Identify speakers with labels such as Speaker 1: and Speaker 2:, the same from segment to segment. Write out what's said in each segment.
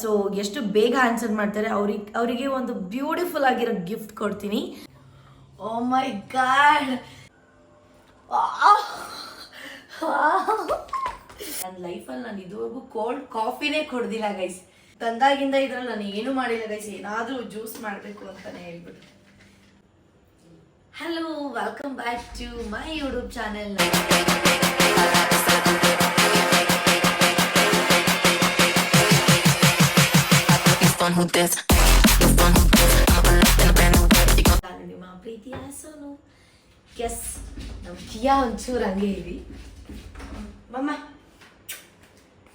Speaker 1: So ಎಷ್ಟು ಬೇಗ answer ಮಾಡ್ತಾರೆ, ಅವ್ರಿಗೆ, ಅವರಿಗೆ ಒಂದು ಬ್ಯೂಟಿಫುಲ್ ಆಗಿರೋ ಗಿಫ್ಟ್ ಕೊಡ್ತೀನಿ. Oh ಓ ಮೈ ಗಾಡ್ ನನ್ನ ಲೈಫಲ್ಲಿ ನಾನು ಇದುವರೆಗೂ ಕೋಲ್ಡ್ ಕಾಫಿನೇ ಕೊಡ್ದಿಲ್ಲ ಗೈಸ್ ತಂದಾಗಿಂದ ಇದ್ರಲ್ಲಿ ನಾನು ಏನು ಮಾಡಿಲ್ಲ ಗೈಸ್ ಏನಾದರೂ ಜ್ಯೂಸ್ ಮಾಡಬೇಕು ಅಂತಾನೆ ಹೇಳ್ಬಿಟ್ಟು hello welcome back to my YouTube channel
Speaker 2: fun who
Speaker 1: ನಾನು ನಿಮ್ಮ ನಮ್ಮ ಕಿಯಾ ಒಂಚೂರು ಹಂಗೆ ಇರಿ ಮಮ್ಮ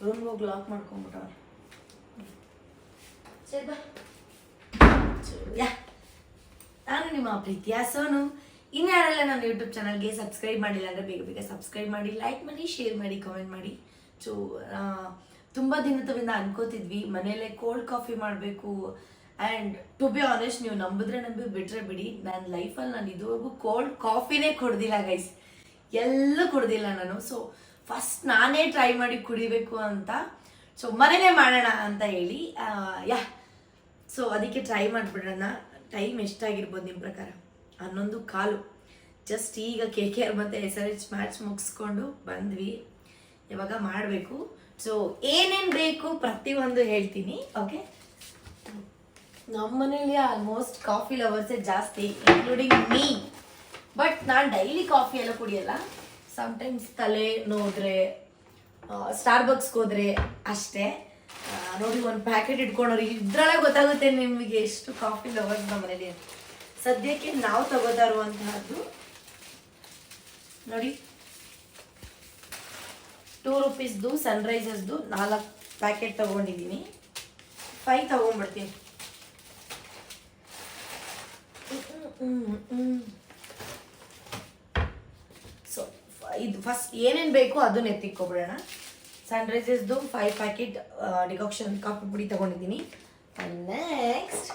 Speaker 1: ರೂಮ್ ಹೋಗಿ ಲಾಕ್ ಸರಿ ಬಾ ಯಾ ನಾನು ನಿಮ್ಮ ಪ್ರೀತಿಯ ಸೋನು ಇನ್ಯಾರೆಲ್ಲ ನನ್ನ ಯೂಟ್ಯೂಬ್ ಚಾನಲ್ಗೆ ಸಬ್ಸ್ಕ್ರೈಬ್ ಮಾಡಿಲ್ಲ ಅಂದರೆ ಬೇಗ ಬೇಗ ಸಬ್ಸ್ಕ್ರೈಬ್ ಮಾಡಿ ಲೈಕ್ ಮಾಡಿ ಶೇರ್ ಮಾಡಿ ಕಮೆಂಟ್ ಮಾಡಿ ಸೊ ತುಂಬ ದಿನದಿಂದ ಅನ್ಕೋತಿದ್ವಿ, ಮನೇಲೆ ಕೋಲ್ಡ್ ಕಾಫಿ ಮಾಡಬೇಕು. ಆ್ಯಂಡ್ ಟು ಬಿ ಆನೆಸ್ಟ್ ನೀವು ನಂಬಿದ್ರೆ ನಂಬಿ ಬಿಟ್ರೆ ಬಿಡಿ. ನನ್ನ ಲೈಫಲ್ಲಿ ನಾನು ಇದುವರೆಗೂ ಕೋಲ್ಡ್ ಕಾಫಿನೇ ಕೊಡ್ದಿಲ್ಲ ಗೈಸ್ ಎಲ್ಲೂ ಕುಡ್ದಿಲ್ಲ ನಾನು. ಸೊ ಫಸ್ಟ್ ನಾನೇ ಟ್ರೈ ಮಾಡಿ ಕುಡಿಬೇಕು ಅಂತ. ಸೊ ಮನೇಲೆ ಮಾಡೋಣ ಅಂತ ಹೇಳಿ ಯಾ. ಸೊ ಅದಕ್ಕೆ ಟ್ರೈ ಮಾಡಿಬಿಡೋಣ. ಟೈಮ್ ಎಷ್ಟಾಗಿರ್ಬೋದು ನಿಮ್ಮ ಪ್ರಕಾರ? ಹನ್ನೊಂದು ಕಾಲು. ಜಸ್ಟ್ ಈಗ ಕೆ ಕೆ ಆರ್ ಮತ್ತು ಎಸ್ ಆರ್ ಎಚ್ ಮ್ಯಾಚ್ ಮುಗಿಸ್ಕೊಂಡು ಬಂದ್ವಿ. ಇವಾಗ ಮಾಡಬೇಕು? ಸೊ ಏನೇನು ಬೇಕು ಪ್ರತಿಯೊಂದು ಹೇಳ್ತೀನಿ ಓಕೆ ನಮ್ಮ ಮನೇಲಿ ಆಲ್ಮೋಸ್ಟ್ ಕಾಫಿ ಲವರ್ಸೇ ಜಾಸ್ತಿ ಇನ್ಕ್ಲೂಡಿಂಗ್ ಮೀ ಬಟ್ ನಾನು ಡೈಲಿ ಕಾಫಿ ಎಲ್ಲ ಕುಡಿಯಲ್ಲ. ಸಮ್ಟೈಮ್ಸ್ ತಲೆ ನೋದ್ರೆ ಸ್ಟಾರ್ಬಕ್ಸ್ಗೆ ಹೋದ್ರೆ ಅಷ್ಟೇ. ನೋಡಿ ಒಂದು ಪ್ಯಾಕೆಟ್ ಇಟ್ಕೊಂಡವ್ರು ಇದ್ರೊಳಗೆ ಗೊತ್ತಾಗುತ್ತೆ ನಿಮಗೆ ಎಷ್ಟು ಕಾಫಿ ಲವರ್ಸ್ ನಮ್ಮ ಮನೇಲಿ ಸದ್ಯಕ್ಕೆ ನಾವು ತಗೋತಾ ಇರುವಂತಹದ್ದು, ನೋಡಿ. ಟೂ ರುಪೀಸ್ದು ಸನ್ರೈಸಸ್ದು ನಾಲ್ಕು ಪ್ಯಾಕೆಟ್ ತೊಗೊಂಡಿದ್ದೀನಿ. ಫೈವ್ ತೊಗೊಂಡ್ಬಿಡ್ತೀನಿ. ಸೊ ಇದು ಫಸ್ಟ್ ಏನೇನು ಬೇಕೋ ಅದನ್ನ ಎತ್ತಿಕ್ಕೊಬಿಡೋಣ ಸನ್ರೈಸಸ್ದು ಫೈವ್ ಪ್ಯಾಕೆಟ್ ಡಿಕಾಕ್ಷನ್ ಕಾಫಿ ಪುಡಿ ತೊಗೊಂಡಿದ್ದೀನಿ. ನೆಕ್ಸ್ಟ್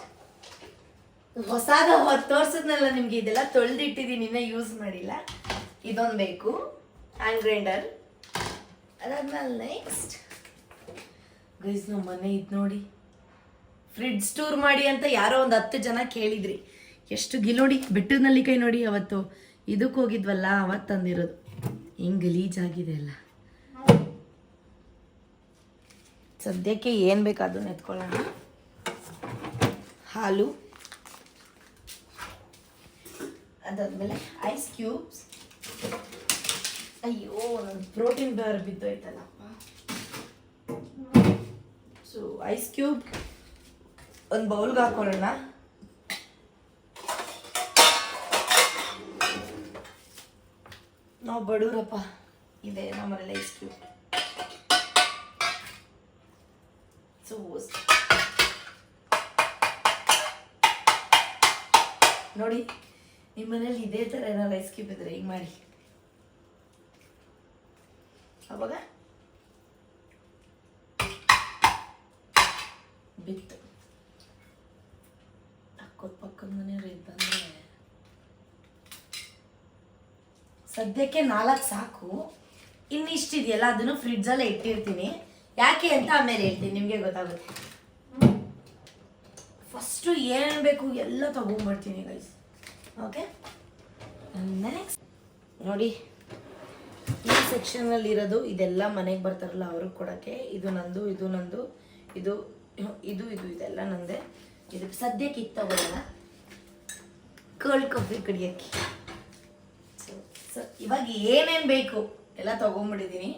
Speaker 1: ಹೊಸಾದ ತೋರ್ಸದ್ನಲ್ಲ ನಿಮಗೆ ಇದೆಲ್ಲ ತೊಳೆದಿಟ್ಟಿದ್ದೀನಿ, ಇನ್ನೂ ಯೂಸ್ ಮಾಡಿಲ್ಲ. ಇದೊಂದು ಬೇಕು. ಹ್ಯಾಂಡ್ ಗ್ರೈಂಡರ್ ಅದಾದ್ಮೇಲೆ ನೆಕ್ಸ್ಟ್ ಗೈಸ್ ನಮ್ಮ ಮನೆ ಇದು ನೋಡಿ. ಫ್ರಿಡ್ಜ್ ಸ್ಟೋರ್ ಮಾಡಿ ಅಂತ ಯಾರೋ ಒಂದು ಹತ್ತು ಜನ ಕೇಳಿದ್ರಿ. ಎಷ್ಟು ಗಿ ನೋಡಿ ಬೆಟ್ಟದ ಕೈ ನೋಡಿ ಅವತ್ತು. ಇದಕ್ಕೆ ಹೋಗಿದ್ವಲ್ಲ ಅವತ್ತು ತಂದಿರೋದು. ಹಿಂಗೆ ಗಲೀಜಾಗಿದೆ ಅಲ್ಲ. ಸದ್ಯಕ್ಕೆ ಏನು ಬೇಕು ಅದನ್ನ ಎತ್ಕೊಳ್ಳೋಣ ಹಾಲು. ಅದಾದಮೇಲೆ ಐಸ್ ಕ್ಯೂಬ್ಸ್ ಅಯ್ಯೋ ಪ್ರೋಟೀನ್ ಬಾರ್ ಬಿದ್ದೋಯ್ತಲ್ಲಪ್ಪ. ಸೊ ಐಸ್ ಕ್ಯೂಬ್ ಒಂದು ಬೌಲ್ಗೆ ಹಾಕೊಳ್ಳೋಣ. ನಾವು ಬಡವ್ರಪ್ಪ ಇದೆ ನಮ್ಮನೆಲ್ಲ ಐಸ್ ಕ್ಯೂಬ್ ಸೊ ನೋಡಿ ನಿಮ್ಮ ಮನೇಲಿ ಇದೇ ಥರ ಏನಾದ್ರು ಐಸ್ ಕ್ಯೂಬ್ ಇದ್ರೆ ಹಿಂಗೆ ಮಾಡಿ? ಅವಾಗ? ಬಿತ್ತು. ಅಕ್ಕದ ಪಕ್ಕದ ಮನೆಯವ್ರು ಇದ್ದಂದ್ರೆ ಸದ್ಯಕ್ಕೆ ನಾಲ್ಕು ಸಾಕು. ಇನ್ನಿಷ್ಟಿದೆಯಲ್ಲ, ಅದನ್ನು ಫ್ರಿಡ್ಜಲ್ಲೇ ಇಟ್ಟಿರ್ತೀನಿ. ಯಾಕೆ ಅಂತ ಆಮೇಲೆ ಹೇಳ್ತೀನಿ, ನಿಮಗೆ ಗೊತ್ತಾಗುತ್ತೆ. ಫಸ್ಟು ಏನ್ ಬೇಕು ಎಲ್ಲ ತಗೊಂಡ್ಬರ್ತೀನಿ ಗೈಸ್ ಓಕೆ ನೆಕ್ಸ್ಟ್ ನೋಡಿ ಈ ಸೆಕ್ಷನಲ್ಲಿ ಇರೋದು ಇದೆಲ್ಲ ಮನೆಗೆ ಬರ್ತಾರಲ್ಲ ಅವ್ರಿಗೆ ಕೊಡೋಕ್ಕೆ. ಇದು ನಂದು ಇದು ನಂದು, ಇದು ಇದು ಇದು, ಇದೆಲ್ಲ ನಂದೆ. ಇದಕ್ಕೆ ಸದ್ಯಕ್ಕೆ ಇದು ತಗೊಳ್ಳೋಣ ಕೋಲ್ಡ್ ಕಾಫಿ ಕುಡಿಯೋಕ್ಕೆ ಸೊ ಇವಾಗ ಏನೇನು ಬೇಕು ಎಲ್ಲ ತಗೊಂಡ್ಬಿಟ್ಟಿದ್ದೀನಿ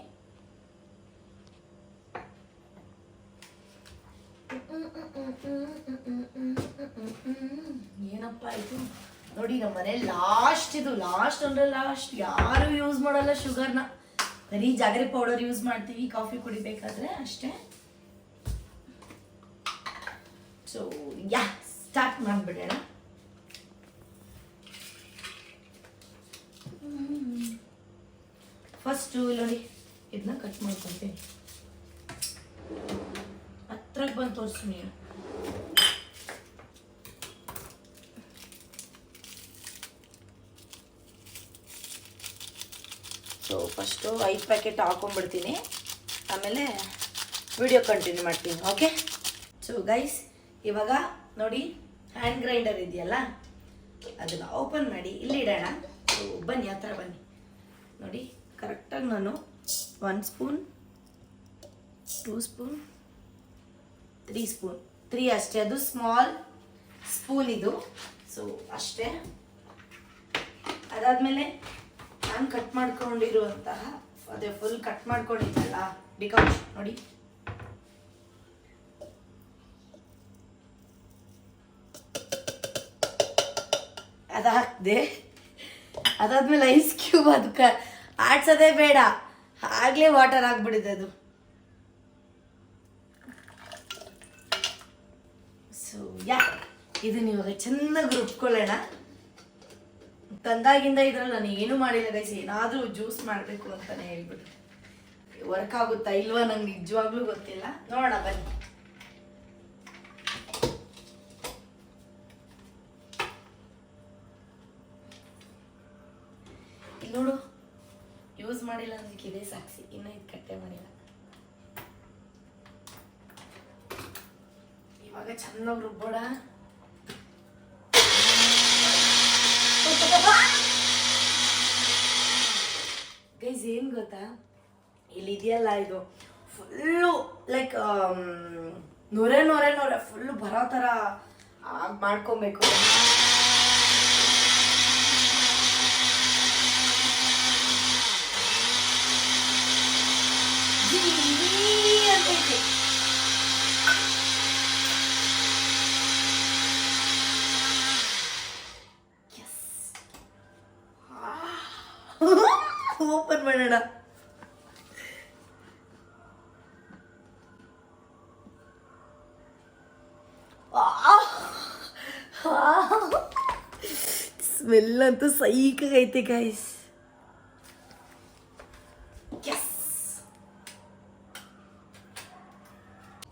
Speaker 1: ಏನಪ್ಪ ಇದು? ನೋಡಿ ನಮ್ಮ ಮನೆ ಲಾಸ್ಟ್ ಇದು ಲಾಸ್ಟ್ ಅಂದ್ರೆ ಲಾಸ್ಟ್ ಯಾರು ಯೂಸ್ ಮಾಡಲ್ಲ ಶುಗರ್ನ ಬರೀ ಜಾಗರಿ ಪೌಡರ್ ಯೂಸ್ ಮಾಡ್ತೀವಿ ಕಾಫಿ ಕುಡಿಬೇಕಾದ್ರೆ ಅಷ್ಟೇ. ಸೊ ಯಾ ಸ್ಟಾರ್ಟ್ ಮಾಡಿಬಿಡೋಣ. ಫಸ್ಟು ನೋಡಿ ಇದನ್ನ ಕಟ್ ಮಾಡ್ಕೊತೀನಿ. ಹತ್ರಕ್ಕೆ ಬಂದು ತೋರಿಸು ಸೊ ಫಸ್ಟು ಐದು ಪ್ಯಾಕೆಟ್ ಹಾಕೊಂಡ್ಬಿಡ್ತೀನಿ. ಆಮೇಲೆ ವಿಡಿಯೋ ಕಂಟಿನ್ಯೂ ಮಾಡ್ತೀನಿ ಓಕೆ ಸೊ ಗೈಸ್ ಇವಾಗ ನೋಡಿ ಹ್ಯಾಂಡ್ ಗ್ರೈಂಡರ್ ಇದೆಯಲ್ಲ? ಅದನ್ನು ಓಪನ್ ಮಾಡಿ, ಇಲ್ಲಿ ಇಡೋಣ. ಸೊ ಬನ್ನಿ ಆ ಥರ ಬನ್ನಿ. ನೋಡಿ ಕರೆಕ್ಟಾಗಿ ನಾನು one spoon two spoon three spoon three ಅಷ್ಟೇ, ಅದು ಸ್ಮಾಲ್ ಸ್ಪೂನ್ ಇದು. ಸೊ ಅಷ್ಟೇ. ಅದಾದಮೇಲೆ ನಾನು ಕಟ್ ಮಾಡ್ಕೊಂಡಿರುವಂತಹ, ಅದೇ ಫುಲ್ ಕಟ್ ಮಾಡ್ಕೊಂಡಿದ್ದಲ್ಲ ಡಿಕಾಷ್ ನೋಡಿ. ಅದು ಅದಾದ್ಮೇಲೆ ಐಸ್ ಕ್ಯೂಬ್ ಅದಕ್ಕೆ ಆಡ್ಸೋದೇ ಬೇಡ. ಆಗಲೇ ವಾಟರ್ ಆಗ್ಬಿಡಿದೆ ಅದು. ಸೊ ಯಾ ಇದನ್ನ ಇವಾಗ ಚೆನ್ನಾಗಿ ರುಬ್ಕೊಳ್ಳೋಣ ತಂದಾಗಿಂದ ಇದ್ರಲ್ಲಿ ನಾನು ಏನು ಮಾಡಿಲ್ಲ ಗೈಸ್ ಏನಾದರೂ ಜ್ಯೂಸ್ ಮಾಡಬೇಕು ಅಂತಾನೆ ಹೇಳ್ಬಿಟ್ಟು. ವರ್ಕ್ ಆಗುತ್ತಾ ಇಲ್ವಾ ನಂಗೆ ನಿಜವಾಗ್ಲೂ ಗೊತ್ತಿಲ್ಲ. ನೋಡೋಣ, ಬನ್ನಿ. ನೋಡು ಯೂಸ್ ಮಾಡಿಲ್ಲ ಅಂದ್ರೆ ಇದೇ ಸಾಕ್ಷಿ ಇನ್ನೂ ಇದು ಕಟ್ಟೆ ಮಾಡಿಲ್ಲ. ಇವಾಗ ಚೆನ್ನಾಗಿ ರುಬ್ಬೋಣ ಗೈಸ್ ಏನು ಗೊತ್ತಾ? ಇಲ್ಲಿ ಇದೆಯಲ್ಲ ಇದು. ಫುಲ್ಲು ಲೈಕ್ ನೊರೆ ನೊರೆ ನೊರೆ ಫುಲ್ಲು ಬರೋ ಥರ ಮಾಡ್ಕೊಬೇಕು. ಓಪನ್ ಮಾಡೋಣ ಸ್ಮೆಲ್ ಅಂತೂ ಸೈಕಾಗೈತೆ ಗೈಸ್ ಎಸ್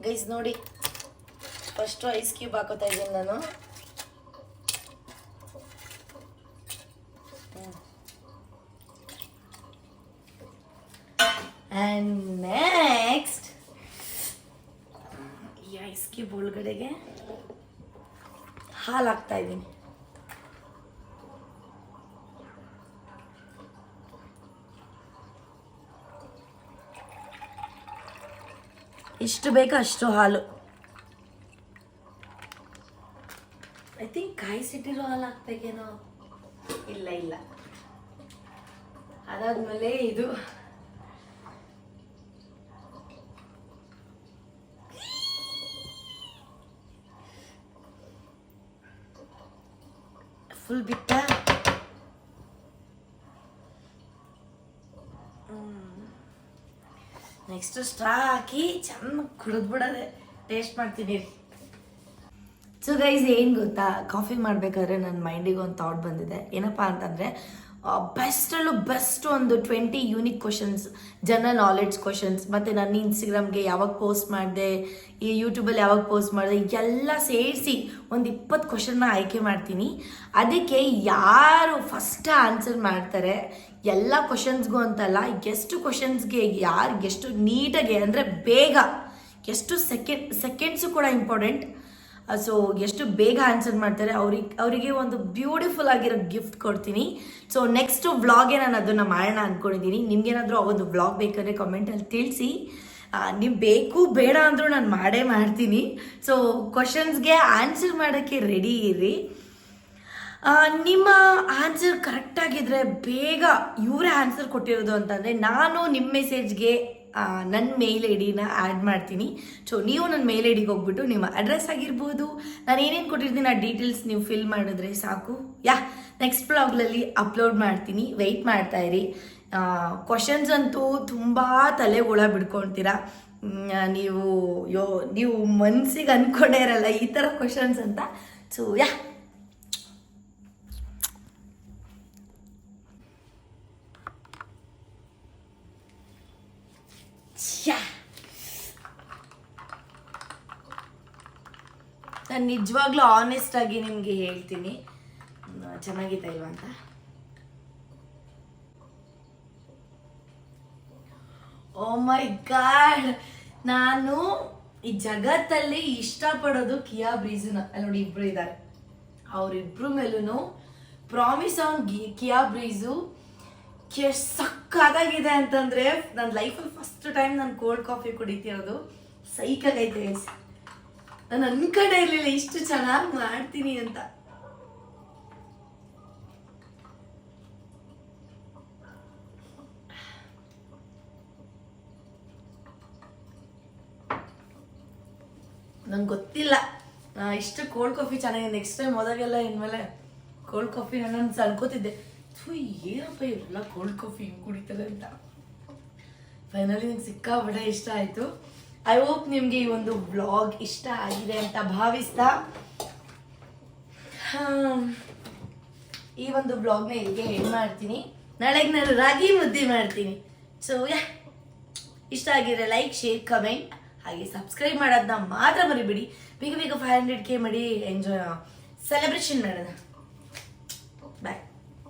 Speaker 1: ಗೈಸ್ ನೋಡಿ ಫಸ್ಟು ಐಸ್ ಕ್ಯೂಬ್ ಹಾಕೋತಾ ಇದ್ದೀನಿ ನಾನು ಆ್ಯಂಡ್ ನೆಕ್ಸ್ಟ್ ಈ ಐಸ್ ಕ್ಯೂಬ್ ಒಳಗಡೆಗೆ ಹಾಲು ಹಾಕ್ತಾ ಇದ್ದೀನಿ. ಎಷ್ಟು ಬೇಕೋ ಅಷ್ಟು ಹಾಲು. ಐ ಥಿಂಕ್ ಕಾಯಿಸಿಟ್ಟಿರೋ ಹಾಲು ಹಾಕ್ಬೇಕೇನೋ ಇಲ್ಲ ಇಲ್ಲ. ಅದಾದ್ಮೇಲೆ ಇದು ಫುಲ್ ಬಿಟ್ಟ? ನೆಕ್ಸ್ಟ್ ಸ್ಟ್ರಾ ಹಾಕಿ ಚೆನ್ನಾಗಿ ಕುಡಿದ್ಬಿಡೋದೆ ಟೇಸ್ಟ್ ಮಾಡ್ತೀನಿ. ಸೊ ಗೈಸ್ ಏನು ಗೊತ್ತಾ? ಕಾಫಿ ಮಾಡಬೇಕಾದ್ರೆ ನನ್ನ ಮೈಂಡಿಗೆ ಒಂದು ಥಾಟ್ ಬಂದಿದೆ. ಏನಪ್ಪ ಅಂತಂದರೆ ಬೆಸ್ಟಲ್ಲೂ ಬೆಸ್ಟ್ ಒಂದು twenty unique questions general knowledge questions ಮತ್ತು ನನ್ನ ಇನ್ಸ್ಟಾಗ್ರಾಮ್ಗೆ ಯಾವಾಗ ಪೋಸ್ಟ್ ಮಾಡಿದೆ, ಈ ಯೂಟ್ಯೂಬಲ್ಲಿ ಯಾವಾಗ ಪೋಸ್ಟ್ ಮಾಡಿದೆ, ಎಲ್ಲ ಸೇರಿಸಿ ಒಂದು ಇಪ್ಪತ್ತು ಕ್ವಶನ್ನ ಆಯ್ಕೆ ಮಾಡ್ತೀನಿ. ಅದಕ್ಕೆ ಯಾರು ಫಸ್ಟ್ ಆನ್ಸರ್ ಮಾಡ್ತಾರೆ, ಎಲ್ಲ ಕ್ವಶನ್ಸ್ಗೂ ಅಂತಲ್ಲ ಎಷ್ಟು ಕ್ವಶನ್ಸ್ಗೆ ಯಾರು ಎಷ್ಟು ನೀಟಾಗಿ, ಅಂದರೆ ಬೇಗ, ಎಷ್ಟು ಸೆಕೆಂಡ್ ಸೆಕೆಂಡ್ಸು ಕೂಡ ಇಂಪಾರ್ಟೆಂಟ್ ಸೊ ಎಷ್ಟು ಬೇಗ ಆನ್ಸರ್ ಮಾಡ್ತಾರೆ, ಅವ್ರಿಗೆ, ಅವರಿಗೆ ಒಂದು ಬ್ಯೂಟಿಫುಲ್ ಆಗಿರೋ ಗಿಫ್ಟ್ ಕೊಡ್ತೀನಿ. ಸೊ ನೆಕ್ಸ್ಟ್ ವ್ಲಾಗೆ ನಾನು ಅದನ್ನು ಮಾಡೋಣ ಅಂದ್ಕೊಂಡಿದ್ದೀನಿ ನಿಮ್ಗೇನಾದರೂ ಒಂದು ವ್ಲಾಗ್ ಬೇಕಾದ್ರೆ ಕಮೆಂಟಲ್ಲಿ ತಿಳಿಸಿ. ನೀವು ಬೇಕು, ಬೇಡ ಅಂದರೂ ನಾನು ಮಾಡೇ ಮಾಡ್ತೀನಿ. ಸೊ ಕ್ವಶನ್ಸ್ಗೆ ಆನ್ಸರ್ ಮಾಡೋಕ್ಕೆ ರೆಡಿ ಇರಿ. ನಿಮ್ಮ ಆನ್ಸರ್ ಕರೆಕ್ಟಾಗಿದ್ದರೆ ಬೇಗ ಇವರೇ ಆನ್ಸರ್ ಕೊಟ್ಟಿರೋದು ಅಂತಂದರೆ, ನಾನು ನಿಮ್ಮ ಮೆಸೇಜ್ಗೆ ನನ್ನ ಮೇಲ್ ಐ ಡಿನ ಆ್ಯಡ್ ಮಾಡ್ತೀನಿ. ಸೊ ನೀವು ನನ್ನ ಮೇಲ್ ಐ ಡಿಗೆ ಹೋಗ್ಬಿಟ್ಟು ನಿಮ್ಮ ಅಡ್ರೆಸ್ ಆಗಿರ್ಬೋದು. ನಾನು ಏನೇನು ಕೊಟ್ಟಿರ್ತೀನಿ, ಆ ಡೀಟೇಲ್ಸ್ ನೀವು ಫಿಲ್ ಮಾಡಿದ್ರೆ ಸಾಕು. ಯಾ ನೆಕ್ಸ್ಟ್ ಬ್ಲಾಗ್ಲಲ್ಲಿ ಅಪ್ಲೋಡ್ ಮಾಡ್ತೀನಿ. ವೆಯ್ಟ್ ಮಾಡ್ತಾ ಇರಿ. ಕ್ವಶನ್ಸ್ ಅಂತೂ ತುಂಬ ತಲೆ ಹುಳ ಬಿಡ್ಕೊಳ್ತೀರಾ ನೀವು ಯೋ, ನೀವು ಮನ್ಸಿಗೆ ಅಂದ್ಕೊಂಡೇ ಇರಲ್ಲ ಈ ಥರ ಕ್ವಶನ್ಸ್ ಅಂತ. So yeah. ನಾನು ನಿಜವಾಗ್ಲೂ ಆನೆಸ್ಟ್ ಆಗಿ ನಿಮಗೆ ಹೇಳ್ತೀನಿ. ಚೆನ್ನಾಗಿದೆ ಇಲ್ವಾ ಅಂತ? ಓ ಮೈ ಗಾಡ್ ನಾನು ಈ ಜಗತ್ತಲ್ಲಿ ಇಷ್ಟಪಡೋದು ಕಿಯಾ ಬ್ರೀಸ್ನ ಅಲ್ಲಿ ನೋಡಿ ಇಬ್ರು ಇದ್ದಾರೆ ಅವರಿಬ್ರು ಮೇಲೂ ಪ್ರಾಮಿಸ್ ಆನ್ ಕಿಯಾ ಬ್ರೀಸು ಎಷ್ಟು ಸಕ್ಕಾಗಿದೆ ಅಂತಂದ್ರೆ ನನ್ನ ಲೈಫಲ್ಲಿ ಫಸ್ಟ್ ಟೈಮ್ ನಾನು ಕೋಲ್ಡ್ ಕಾಫಿ ಕುಡಿತಿರೋದು. ಸೈಕಾಗೈತೆ. ನಾನು ಅನ್ಕೊಂಡೇ ಇರಲಿಲ್ಲ, ಇಷ್ಟು ಚೆನ್ನಾಗಿ ಮಾಡ್ತೀನಿ ಅಂತ. ನಂಗೆ ಗೊತ್ತಿಲ್ಲ. ಇಷ್ಟು ಕೋಲ್ಡ್ ಕಾಫಿ ಚೆನ್ನಾಗಿ ನೆಕ್ಸ್ಟ್ ಟೈಮ್ ಹೋದಾಗೆಲ್ಲ ಇನ್ಮೇಲೆ ಕೋಲ್ಡ್ ಕಾಫಿ ನಾನು ಅನ್ಕೋತಿದ್ದೆ. ಥೂ, ಏನಪ್ಪ ಇವರೆಲ್ಲ ಕೋಲ್ಡ್ ಕಾಫಿ ಹಿಂಗೆ ಕುಡಿತಾರೆ ಅಂತ. ಫೈನಲಿ ನಂಗೆ ಸಿಕ್ಕಾಬಿಡ ಇಷ್ಟ ಆಯಿತು. ಐ ಹೋಪ್ ನಿಮಗೆ ಈ ಒಂದು ಬ್ಲಾಗ್ ಇಷ್ಟ ಆಗಿದೆ ಅಂತ ಭಾವಿಸ್ತಾ. ಈ ಒಂದು ಬ್ಲಾಗ್ನ ಇಲ್ಲಿಗೆ ಎಂಡ್ ಮಾಡ್ತೀನಿ. ನಾಳೆಗೆ ನಾನು ರಾಗಿ ಮುದ್ದೆ ಮಾಡ್ತೀನಿ. ಸೊ ಯಾ ಇಷ್ಟ ಆಗಿದ್ರೆ ಲೈಕ್ ಶೇರ್ ಕಮೆಂಟ್ ಹಾಗೆ ಸಬ್ಸ್ಕ್ರೈಬ್ ಮಾಡೋದನ್ನ ಮಾತ್ರ ಮರಿಬೇಡಿ. ಬೇಗ ಬೇಗ ಫೈವ್ ಹಂಡ್ರೆಡ್ ಕೆ ಮಾಡಿ ಎಂಜಾಯ್ ಸೆಲೆಬ್ರೇಷನ್ ಮಾಡೋಣ.